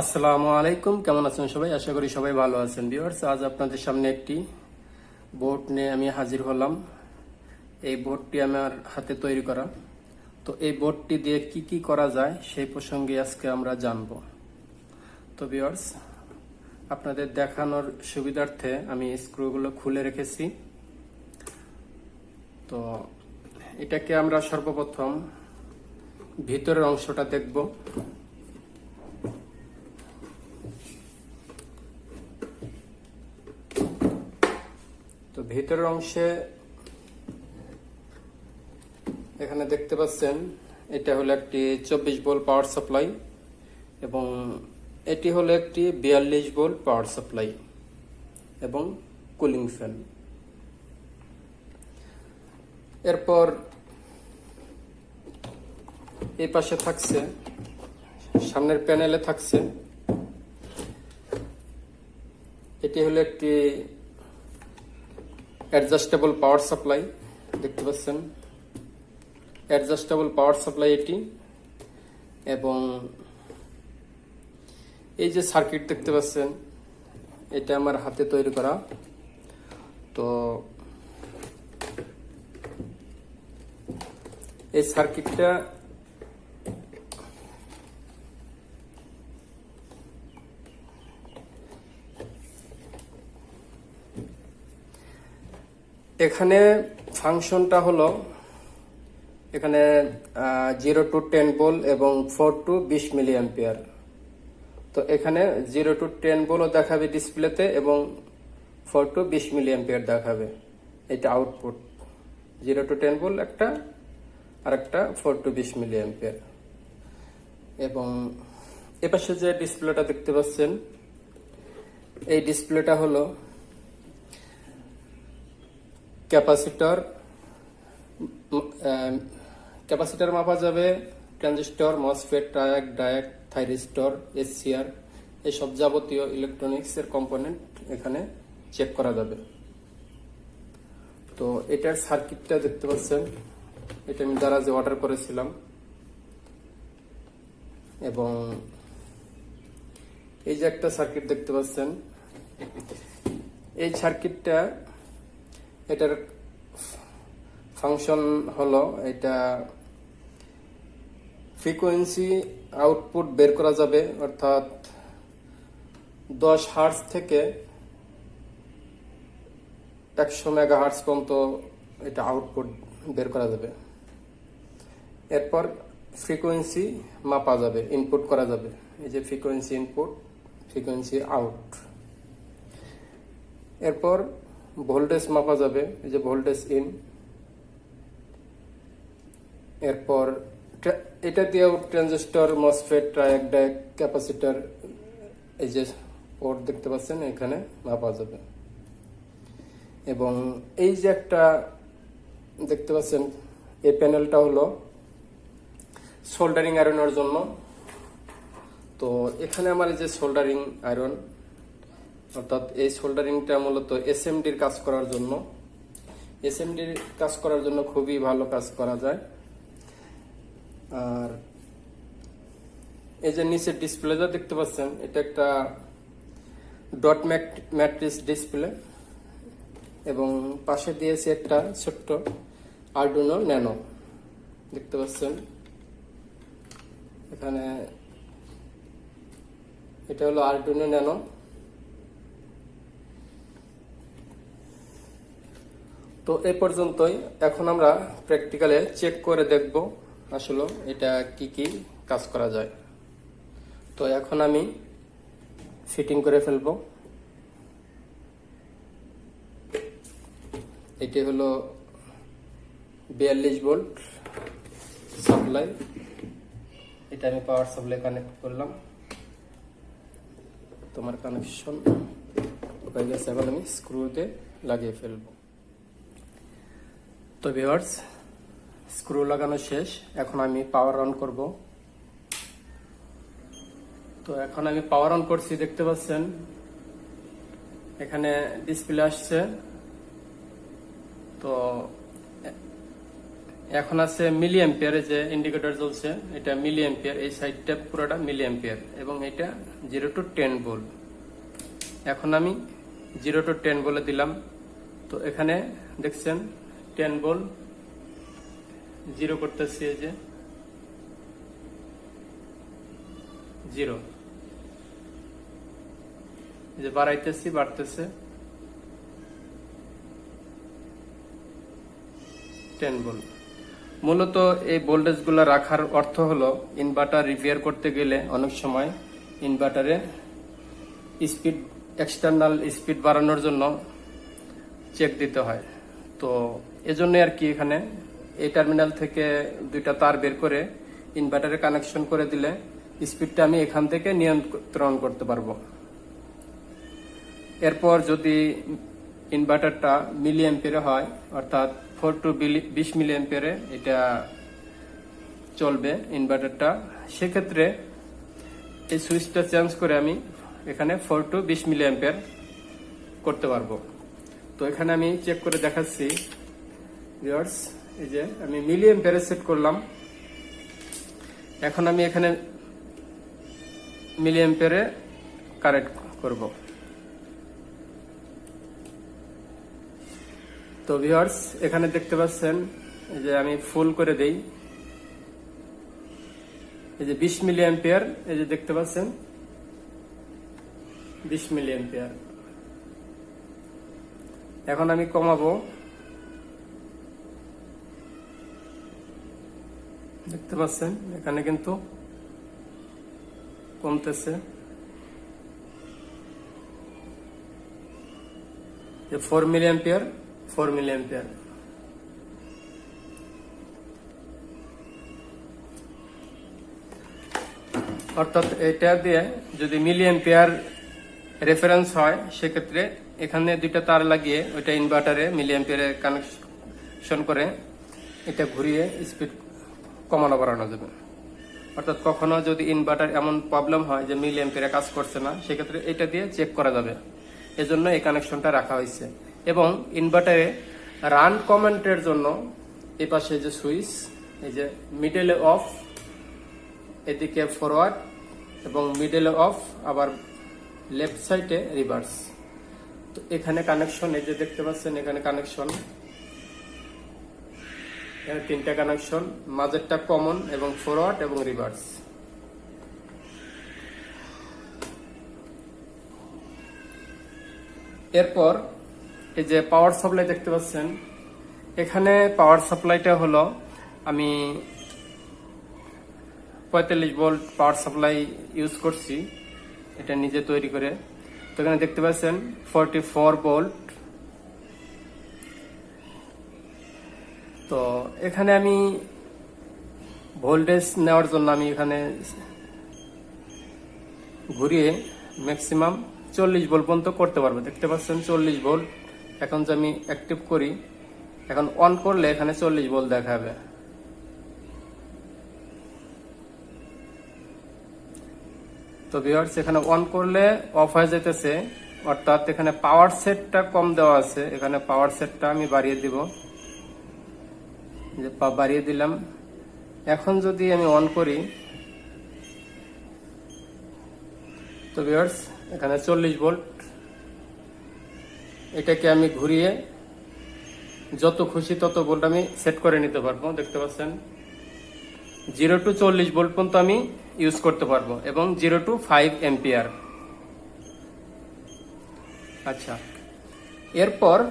আসসালামু আলাইকুম। কেমন আছেন সবাই? আশা করি সবাই ভালো আছেন। ভিউয়ার্স আজ আপনাদের সামনে একটি বোর্ড নিয়ে আমি হাজির হলাম। এই বোর্ডটি আমার হাতে তৈরি করা। তো এই বোর্ডটি দিয়ে কি কি করা যায় সেই প্রসঙ্গে আজকে আমরা জানব। তো ভিউয়ার্স আপনাদের দেখানোর সুবিধার্থে আমি স্ক্রুগুলো খুলে রেখেছি। তো এটাকে আমরা সর্বপ্রথম ভিতরের অংশটা দেখব। ভিতরের অংশে এখানে দেখতে পাচ্ছেন, এটা হলো একটি চব্বিশ ভোল্ট পাওয়ার সাপ্লাই এবং এটি হলো একটি বিয়াল্লিশ ভোল্ট পাওয়ার সাপ্লাই এবং কুলিং ফ্যান। এরপর এই পাশে থাকছে, সামনের প্যানেলে থাকছে, এটি হলো একটি অ্যাডজাস্টেবল পাওয়ার সাপ্লাই দেখতে পাচ্ছেন? অ্যাডজাস্টেবল পাওয়ার সাপ্লাই এটি, এবং এই যে সার্কিট দেখতে পাচ্ছেন, এটা আমার হাতে তৈরি করা। তো এই সার্কিটটা এখানে ফাংশনটা হলো এখানে জিরো টু টেন বল এবং ফোর টু বিশ মিলি অ্যাম্পিয়ার তো এখানে জিরো টু টেন বলও দেখাবে ডিসপ্লেতে এবং ফোর টু বিশ মিলি অ্যাম্পিয়ার দেখাবে। এটা আউটপুট জিরো টু টেন বল একটা আর একটা ফোর টু বিশ মিলি অ্যাম্পিয়ার এবং এপাশে যে ডিসপ্লেটা দেখতে পাচ্ছেন, এই ডিসপ্লেটা হলো ক্যাপাসিটর ক্যাপাসিটর মাপা যাবে transistor, MOSFET, triac, diac, thyristor, SCR, এসব যাবতীয় ইলেকট্রনিক্স এর কম্পোনেন্ট এখানে চেক করা যাবে। তো এটার সার্কিটটা দেখতে পাচ্ছেন। এটা আমি দারাজে অর্ডার করেছিলাম। এবং এই যে একটা সার্কিট দেখতে পাচ্ছেন। এই সার্কিটটা এটার ফাংশন হলো এটা ফ্রিকোয়েন্সি আউটপুট বের করা যাবে, অর্থাৎ দশ হার্স থেকে একশো মেগা হার্স পর্যন্ত এটা আউটপুট বের করা যাবে। এরপর ফ্রিকোয়েন্সি মাপা যাবে ইনপুট করা যাবে। এই যে ফ্রিকোয়েন্সি ইনপুট ফ্রিকোয়েন্সি আউট এরপর ভোল্টেজ মাপা যাবে, এই যে ভোল্টেজ ইন এরপর এটা দিয়েও transistor MOSFET triac diac capacitor এই যে পোর্ট দেখতে পাচ্ছেন, এখানে মাপা যাবে। এবং এই যে একটা দেখতে পাচ্ছেন, এই প্যানেলটা হলো সোল্ডারিং আয়রনের জন্য। তো এখানে আমার এই যে সোল্ডারিং আয়রন অর্থাৎ এই সোল্ডারিংটা মূলত এসএমডির কাজ করার জন্য। এসএমডির কাজ করার জন্য খুবই ভালো কাজ করা যায়। আর এই যে নিচের ডিসপ্লেটা দেখতে পাচ্ছেন, এটা একটা ডট ম্যাট্রিক্স ডিসপ্লে এবং পাশে দিয়েছে একটা ছোট্ট আর্ডুনো ন্যানো দেখতে পাচ্ছেন? এখানে এটা হলো আর্ডুনো ন্যানো তো এই পর্যন্তই। এখন আমরা প্র্যাকটিক্যালে চেক করে দেখব আসলে এটা কি কি কাজ করা যায়। তো এখন আমি ফিটিং করে ফেলব। এটি হলো বিয়াল্লিশ ভোল্ট সাপ্লাই এটা আমি পাওয়ার সাপ্লাই কানেক্ট করলাম। তোমার কানেকশন হয়ে গেছে, এখন আমি স্ক্রুতে লাগিয়ে ফেলব। তো ভিউয়ার্স স্ক্রু লাগানো শেষ। এখন আমি পাওয়ার অন করব। তো এখন আমি পাওয়ার অন করছি, দেখতে পাচ্ছেন? এখানে ডিসপ্লে আসছে। তো এখন আছে মিলি এম্পিয়ারে যে ইন্ডিকেটর চলছে এটা মিলি এম্পিয়ার এই সাইডটা পুরোটা মিলি এম্পিয়ার এবং এটা জিরো টু টেন ভোল্ট এখন আমি জিরো টু টেন বলে দিলাম। তো এখানে দেখছেন টেন ভোল্ট জিরো করতেছি এই যে জিরো যে বাড়াইতেছি, বাড়তেছে। টেন ভোল্ট মূলত এই ভোল্টেজগুলো রাখার অর্থ হলো ইনভার্টার রিপেয়ার করতে গেলে অনেক সময় ইনভার্টারে স্পিড এক্সটার্নাল স্পিড বাড়ানোর জন্য চেক দিতে হয়। তো এজন্য আর কি এখানে। এই টার্মিনাল থেকে দুইটা তার বের করে ইনভার্টারে কানেকশন করে দিলে স্পিডটা আমি এখান থেকে নিয়ন্ত্রণ করতে পারব। এরপর যদি ইনভার্টারটা মিলি অ্যাম্পিয়ারে হয়, অর্থাৎ ফোর টু বিশ মিলি অ্যাম্পিয়ারে এটা চলবে ইনভার্টারটা সেক্ষেত্রে এই সুইচটা চেঞ্জ করে আমি এখানে ফোর টু বিশ মিলি অ্যাম্পিয়ার করতে পারব। তো এখানে আমি চেক করে দেখাচ্ছি ভিউয়ার্স এই যে আমি মিলি অ্যাম্পিয়ারে সেট করলাম। এখন আমি এখানে মিলি অ্যাম্পিয়ারে কারেক্ট করব। তো ভিউয়ার্স এখানে দেখতে পাচ্ছেন, এই যে আমি ফুল করে দেই। এই যে বিশ মিলি অ্যাম্পিয়ার এই যে দেখতে পাচ্ছেন, বিশ মিলি অ্যাম্পিয়ার এখন আমি কমাবো। দেখতে পাচ্ছেন, এখানে কিন্তু কমতেছে। Four milliampere four milliampere অর্থাৎ এটা দিয়ে যদি মিলি অ্যাম্পিয়ার রেফারেন্স হয়, সেক্ষেত্রে এখানে দুইটা তার লাগিয়ে ওইটা ইনভার্টারে মিলি অ্যাম্পিয়ারে কানেকশন করে, এটা ঘুরিয়ে স্পিড কমানো বাড়ানো যাবে। অর্থাৎ কখনো যদি ইনভার্টার এমন প্রবলেম হয় যে মিল অ্যাম্পিয়ারে কাজ করছে না, সেক্ষেত্রে এটা দিয়ে চেক করা যাবে। এজন্য এই কানেকশনটা রাখা হয়েছে। এবং ইনভার্টারে রান কমেন্টের জন্য এই পাশে যে সুইচ এই যে মিডলে অফ এদিকে ফরওয়ার্ড এবং মিডলে অফ আবার লেফট সাইডে রিভার্স তো এখানে কানেকশন এই যে দেখতে পাচ্ছেন, এখানে কানেকশন তিনটা কানেকশন মাঝেরটা কমন এবং ফরওয়ার্ড এবং রিভার্স এরপর এই যে পাওয়ার সাপ্লাই দেখতে পাচ্ছেন, এখানে পাওয়ার সাপ্লাইটা হলো, আমি পঁয়তাল্লিশ ভোল্ট পাওয়ার সাপ্লাই ইউজ করছি, এটা নিজে তৈরি করে। তো এখানে দেখতে পাচ্ছেন ফোরটি ফোর ভোল্ট তো এখানে আমি ভোল্টেজ নেওয়ার জন্য আমি এখানে ঘুরিয়ে ম্যাক্সিমাম চল্লিশ ভোল্ট পর্যন্ত করতে পারব। দেখতে পাচ্ছেন চল্লিশ ভোল্ট এখন যে আমি অ্যাক্টিভ করি, এখন অন করলে এখানে চল্লিশ ভোল্ট দেখাবে তো ভিউয়ার্স এখানে অন করলে অফ হয়ে যেতেছে অর্থাৎ এখানে পাওয়ার সেটটা কম দেওয়া আছে। এখানে পাওয়ার সেটটা আমি বাড়িয়ে দিব। যে পা- বাড়িয়ে দিলাম। এখন যদি আমি অন করি, তো ভিউয়ার্স এখানে চল্লিশ ভোল্ট এটাকে আমি ঘুরিয়ে যত খুশি তত ভোল্ট আমি সেট করে নিতে পারব, দেখতে পাচ্ছেন? জিরো টু চল্লিশ ভোল্ট পর্যন্ত আমি ইউজ করতে পারব, এবং জিরো টু ফাইভ এম্পিয়ার আচ্ছা। এরপর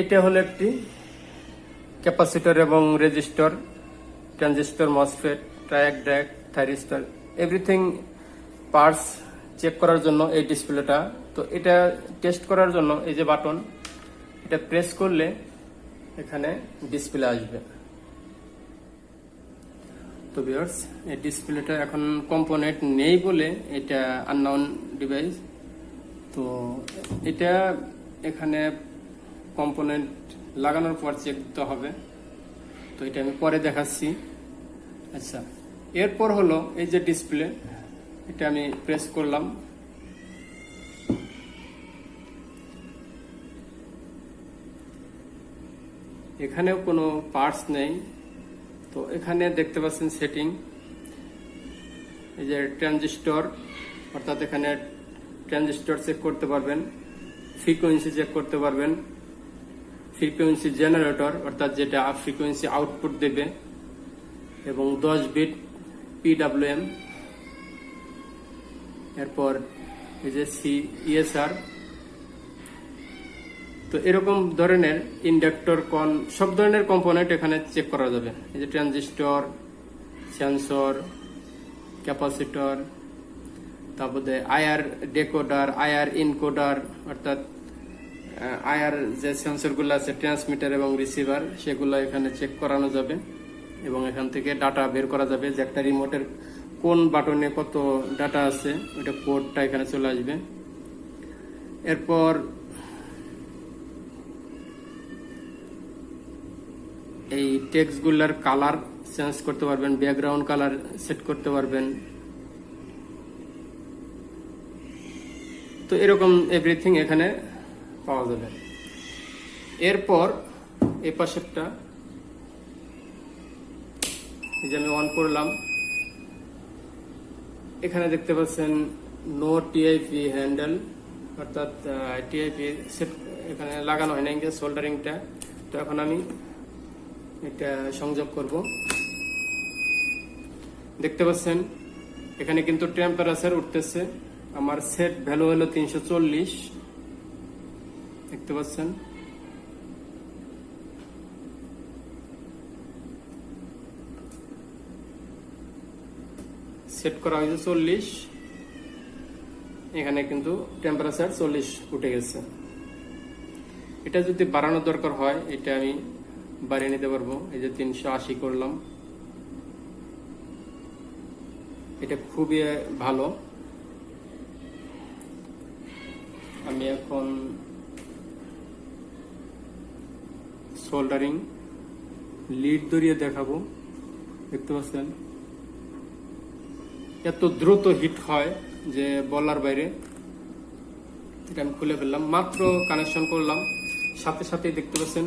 এটা হলো একটি ক্যাপাসিটর এবং resistor, transistor MOSFET triac diac thyristor everything parts check করার জন্য এই ডিসপ্লেটা। তো এটা টেস্ট করার জন্য এই যে বাটন, এটা প্রেস করলে এখানে ডিসপ্লে আসবে। তো ভিউয়ার্স, এই ডিসপ্লেটা এখন কম্পোনেন্ট নেই বলে এটা আননাউন ডিভাইস। তো এটা এখানে কম্পোনেন্ট লাগানোর পর চেক দিতে হবে। তো এটা আমি পরে দেখাচ্ছি। আচ্ছা এরপর হলো এই যে ডিসপ্লে এটা আমি প্রেস করলাম। এখানেও কোনো পার্টস নেই। তো এখানে দেখতে পাচ্ছেন সেটিং এই যে ট্রানজিস্টর অর্থাৎ এখানে ট্রানজিস্টর চেক করতে পারবেন ফ্রিকোয়েন্সি চেক করতে পারবেন। ফ্রিকোয়েন্সি জেনারেটর অর্থাৎ যেটা ফ্রিকোয়েন্সি আউটপুট দেবে, এবং দশ বিট পিডাব্লিউএম এরপর এই যে সি ইএসআর তো এরকম ধরনের ইন্ডাক্টর কন, সব ধরনের কম্পোনেন্ট এখানে চেক করা যাবে। এই যে ট্রানজিস্টর সেন্সর ক্যাপাসিটর তারপরে আয়ার ডেকোডার আয়ার ইনকোডার অর্থাৎ আয়ার যে সেন্সরগুলো আছে ট্রান্সমিটার এবং রিসিভার সেগুলো এখানে চেক করানো যাবে এবং এখান থেকে ডাটা বের করা যাবে যে একটা রিমোটের কোন বাটনে কত ডাটা আছে, ওইটা কোডটা এখানে চলে আসবে। এরপর এই টেক্সটগুলোর কালার চেঞ্জ করতে পারবেন ব্যাকগ্রাউন্ড কালার সেট করতে পারবেন। তো এরকম এভরিথিং এখানে পাওয়া যাবে। এরপর এই পাশেরটা যে আমি অন করলাম, এখানে দেখতে পাচ্ছেন নো টিআইপি হ্যান্ডেল অর্থাৎ টিআইপি সেট এখানে লাগানো হয় না সোল্ডারিংটা তো এখন আমি এটা সংযোগ করব। দেখতে পাচ্ছেন, এখানে কিন্তু টেম্পারেচার উঠতেছে। আমার সেট ভ্যালু হলো তিনশো চল্লিশ। দেখতে পাচ্ছেন? সেট করা হয়েছে চল্লিশ। এখানে কিন্তু টেম্পারেচার চল্লিশ উঠে গেছে। এটা যদি বাড়ানোর দরকার হয়, এটা আমি বাড়িয়ে নিতে পারব। এই যে তিনশো আশি করলাম। এটা খুবই ভালো। আমি এখন সোল্ডারিং লিড ধরিয়ে দেখাবো। দেখতে পাচ্ছেন? এত দ্রুত হিট হয় যে বলার বাইরে। এটা আমি খুলে ফেললাম। মাত্র কানেকশন করলাম। সাথে সাথেই দেখতে পাচ্ছেন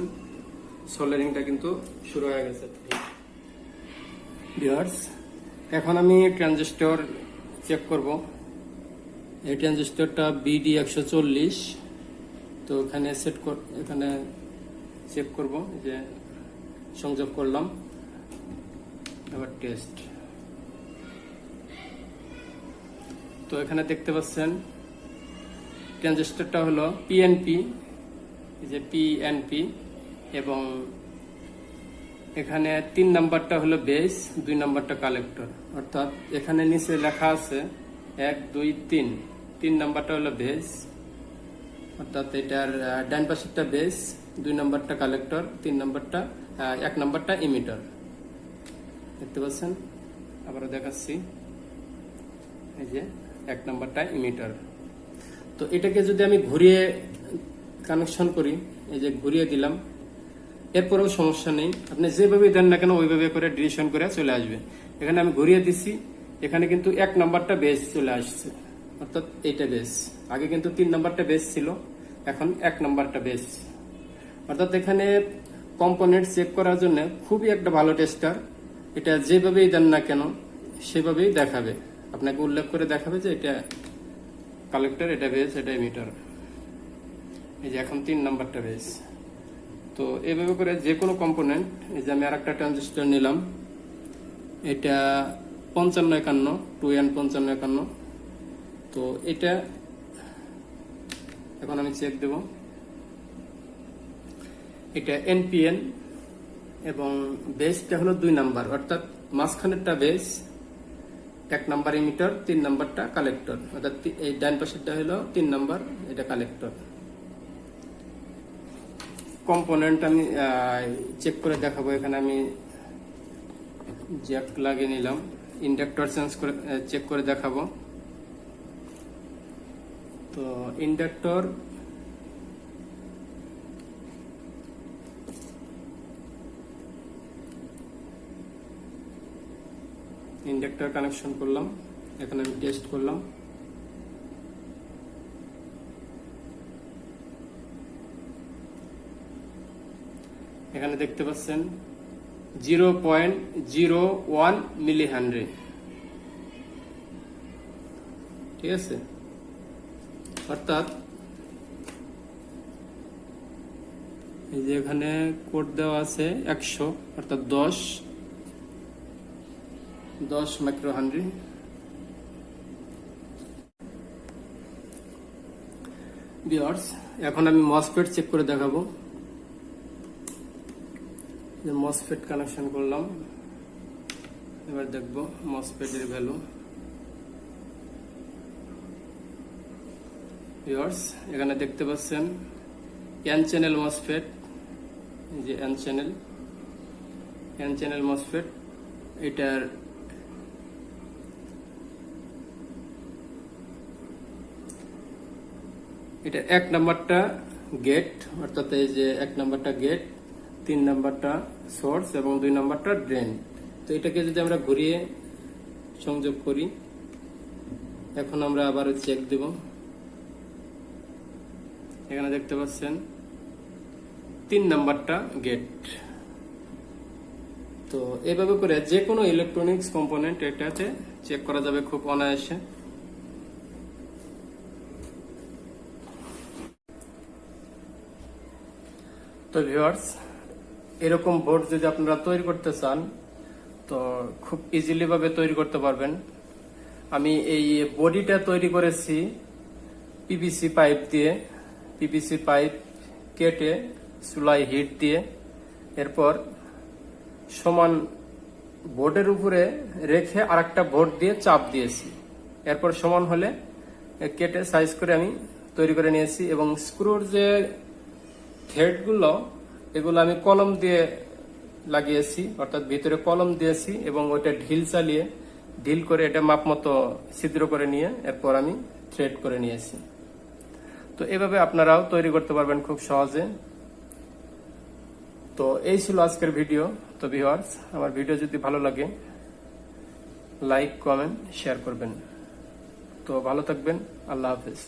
সোল্ডারিংটা কিন্তু শুরু হয়ে গেছে। ভিউয়ার্স এখন আমি ট্রানজিস্টর চেক করব। এই ট্রানজিস্টরটা বিডি একশো চল্লিশ। তো এখানে সেট এখানে চেক করব যে সংযোগ করলাম। এবার টেস্ট তো এখানে দেখতে পাচ্ছেন ট্রানজিস্টরটা হলো পিএনপি যে পিএনপি এবং এখানে তিন নাম্বারটা হলো বেস দুই নাম্বারটা কালেক্টর অর্থাৎ এখানে নিচে লেখা আছে এক, দুই, তিন। তিন নাম্বারটা হলো বেস অর্থাৎ এটার ডান পাশেরটা বেস দুই নাম্বারটা কালেক্টর তিন নাম্বারটা এক নম্বরটা ইমিটার দেখতে পাচ্ছেন? আবারও দেখাচ্ছি। এই যে এক নাম্বারটা ইমিটার তো এটাকে যদি আমি ঘুরিয়ে কানেকশন করি, এই যে ঘুরিয়ে দিলাম, এরপরেও সমস্যা নেই। আপনি যেভাবে দেন না কেন, ওইভাবে করে ডিরেকশন করে চলে আসবে। এখানে আমি ঘুরিয়ে দিছি, এখানে কিন্তু এক নাম্বারটা বেস চলে আসছে। অর্থাৎ এইটা বেস আগে কিন্তু তিন নাম্বারটা বেস ছিল, এখন এক নাম্বারটা বেস অর্থাৎ এখানে কম্পোনেন্ট চেক করার জন্য খুবই একটা ভালো টেস্টার এটা যেভাবেই দেন না কেন, সেভাবেই দেখাবে। আপনাকে উল্লেখ করে দেখাবে যে এটা কালেক্টর এটা বেস এটা মিটার এই যে এখন তিন নাম্বারটা বেস তো এভাবে করে যে কোনো কম্পোনেন্ট এই যে আমি আর একটা ট্রানজিস্টর নিলাম। এটা পঞ্চান্ন একান্ন টু এন পঞ্চান্ন একান্ন। তো এটা, এখন আমি চেক দেব। এটা এনপিএন এবং বেসটা হলো দুই নাম্বার, অর্থাৎ মাঝখানেরটা বেস এক নাম্বার ইমিটার তিন নাম্বারটা কালেক্টর অর্থাৎ এই ডান পাশেরটা হলো তিন নাম্বার, এটা কালেক্টর কম্পোনেন্ট আমি চেক করে দেখাবো, এখানে আমি জ্যাক লাগিয়ে নিলাম ইন্ডাক্টর চেঞ্জ করে চেক করে দেখাবো। তো ইন্ডাক্টর ইন্ডাক্টর কানেকশন করলাম। এখানে আমি টেস্ট করলাম। এখানে দেখতে পাচ্ছেন zero point zero one milli hundred ঠিক আছে? অর্থাৎ এই যে এখানে কোড দেওয়া আছে একশো, অর্থাৎ দশ। দশ মাইক্রো হান্ড্রেড। বিয়ার্স এখন আমি মসফেট চেক করে দেখাবো। যে মসফেট কানেকশন করলাম। এবার দেখব মসফেটের ভ্যালু ভিউয়ার্স এখানে দেখতে পাচ্ছেন এন চ্যানেল মসফেট যে N channel N channel MOSFET এটার এটা এক নাম্বারটা গেট অর্থাৎ এই যে এক নাম্বারটা গেট তিন নাম্বারটা সোর্স এবং দুই নাম্বারটা ড্রেন তো এটাকে যদি আমরা ঘুরিয়ে সংযোগ করি, এখন আমরা আবার চেক দেব। এখানে দেখতে পাচ্ছেন, তিন নাম্বারটা গেট তো এভাবে করে যে কোনো ইলেকট্রনিক্স কম্পোনেন্ট এটাতে চেক করা যাবে খুব অনায়াসে। তো ভিউয়ার্স এরকম বোর্ড যদি আপনারা তৈরি করতে চান, তো খুব ইজিলি ভাবে তৈরি করতে পারবেন। আমি এই বডিটা তৈরি করেছি পিভিসি পাইপ দিয়ে। পিভিসি পাইপ কেটে চুলাই হিট দিয়ে, এরপর সমান বোর্ডের উপরে রেখে আরেকটা বোর্ড দিয়ে চাপ দিয়েছি। এরপর সমান হলে কেটে সাইজ করে আমি তৈরি করে নিয়েছি এবং স্ক্রুর যে থ্রেডগুলো, এগুলো আমি কলম দিয়ে লাগিয়েছি, অর্থাৎ ভিতরে কলম দিয়েছি এবং ওইটা ঢিল চালিয়ে, ঢিল করে এটা মাপ মতো ছিদ্র করে নিয়ে এরপর আমি থ্রেড করে নিয়েছি। তো এভাবে আপনারাও তৈরি করতে পারবেন খুব সহজে। তো এই ছিল আজকের ভিডিও। তো ভিউয়ার্স আমার ভিডিও যদি ভালো লাগে লাইক কমেন্ট শেয়ার করবেন। তো ভালো থাকবেন, আল্লাহ হাফেজ।